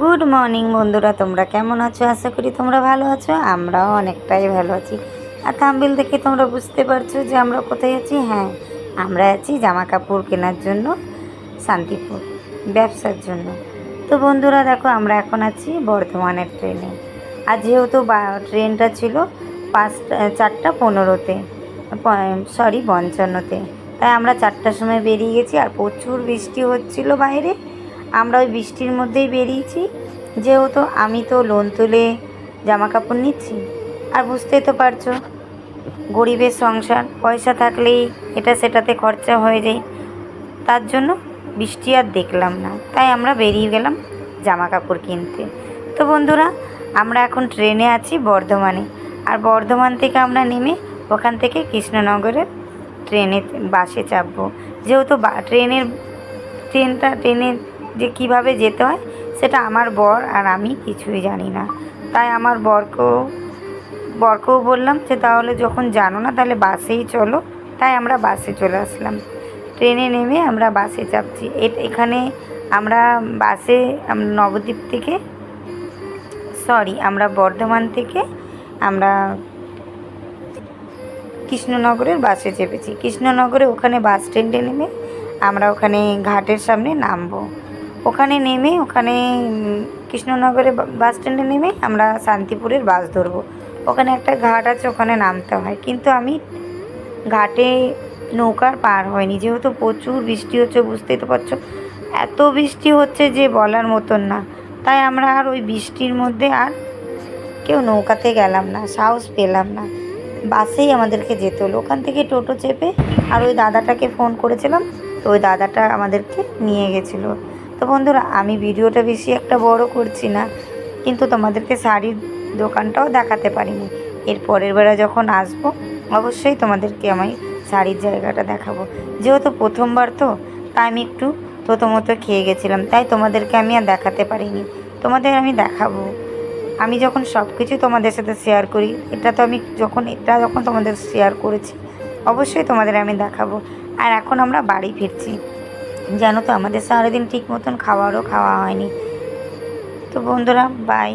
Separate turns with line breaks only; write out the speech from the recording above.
Good morning বন্ধুরা। তোমরা কেমন আছো? আশা করি তোমরা ভালো আছো। আমরাও অনেকটাই ভালো আছি। আর থাম্বিল দেখে তোমরা বুঝতে পারছ যে আমরা কোথায় আছি? হ্যাঁ আমরা আছি জামা কাপড় কেনার জন্য, শান্তিপুর ব্যবসার জন্য। তো বন্ধুরা, দেখো, আমরা এখন আছি বর্ধমানের ট্রেনে আর যেহেতু ট্রেনটা ছিল পাঁচটা, চারটা পনেরোতে সরি পঞ্চান্নতে। তাই আমরা চারটার সময় বেরিয়ে গেছি আর প্রচুর বৃষ্টি হচ্ছিল বাইরে। আমরা ওই বৃষ্টির মধ্যেই বেরিয়েছি। যেহেতু আমি তো লোন তুলে জামা কাপড় নিচ্ছি। আর বুঝতেই তো পারছ, গরিবের সংসার, পয়সা থাকলেই এটা সেটাতে খরচা হয়ে যায়। তার জন্য বৃষ্টি আর দেখলাম না, তাই আমরা বেরিয়ে গেলাম জামা কাপড় কিনতে। তো বন্ধুরা, আমরা এখন ট্রেনে আছি বর্ধমানে। আর বর্ধমান থেকে আমরা নেমে ওখান থেকে কৃষ্ণনগরের ট্রেনে, বাসে চাপবো। যেহেতু ট্রেনের, ট্রেনটা ট্রেনে যে কীভাবে যেতে হয়, সেটা আমার বর আর আমি কিছুই জানি না। তাই আমার বরকেও বরকেও বললাম যে, তাহলে যখন জানো না, তাহলে বাসেই চলো। তাই আমরা বাসে চলে আসলাম। ট্রেনে নেমে আমরা বাসে চাপছি। এখানে আমরা বাসে নবদ্বীপ থেকে, সরি, আমরা বর্ধমান থেকে আমরা কৃষ্ণনগরের বাসে চেপেছি। কৃষ্ণনগরে ওখানে বাস স্ট্যান্ডে নেমে আমরা ওখানে ঘাটের সামনে নামবো। ওখানে নেমে, ওখানে কৃষ্ণনগরে বাস স্ট্যান্ডে নেমে আমরা শান্তিপুরের বাস ধরবো। ওখানে একটা ঘাট আছে, ওখানে নামতে হয়। কিন্তু আমি ঘাটে নৌকার পার হয়নি। যেহেতু প্রচুর বৃষ্টি হচ্ছে, বুঝতেই তো পারছ। এত বৃষ্টি হচ্ছে যে বলার মতন না। তাই আমরা আর ওই বৃষ্টির মধ্যে আর কেউ নৌকাতে গেলাম না, সাহস পেলাম না। বাসেই আমাদেরকে যেতে হলো। ওখান থেকে টোটো চেপে আর ওই দাদাটাকে ফোন করেছিলাম, তো ওই দাদাটা আমাদেরকে নিয়ে গেছিল। তো বন্ধুরা, আমি ভিডিওটা বেশি একটা বড় করছি না, কিন্তু তোমাদেরকে শাড়ির দোকানটাও দেখাতে পারিনি। এর পরের বেলা যখন আসব, অবশ্যই তোমাদেরকে আমি শাড়ির জায়গাটা দেখাবো। যেহেতু প্রথমবার তো, তাই আমি একটু থতমতো খেয়ে গেছিলাম, তাই তোমাদেরকে আমি আর দেখাতে পারিনি। তোমাদের আমি দেখাবো। আমি যখন সব কিছু তোমাদের সাথে শেয়ার করি, এটা তো আমি যখন, এটা যখন তোমাদের শেয়ার করেছি, অবশ্যই তোমাদের আমি দেখাবো। আর এখন আমরা বাড়ি ফিরছি। জানো তো আমাদের সারাদিন ঠিক মতন খাবারও খাওয়া হয়নি। তো বন্ধুরা বাই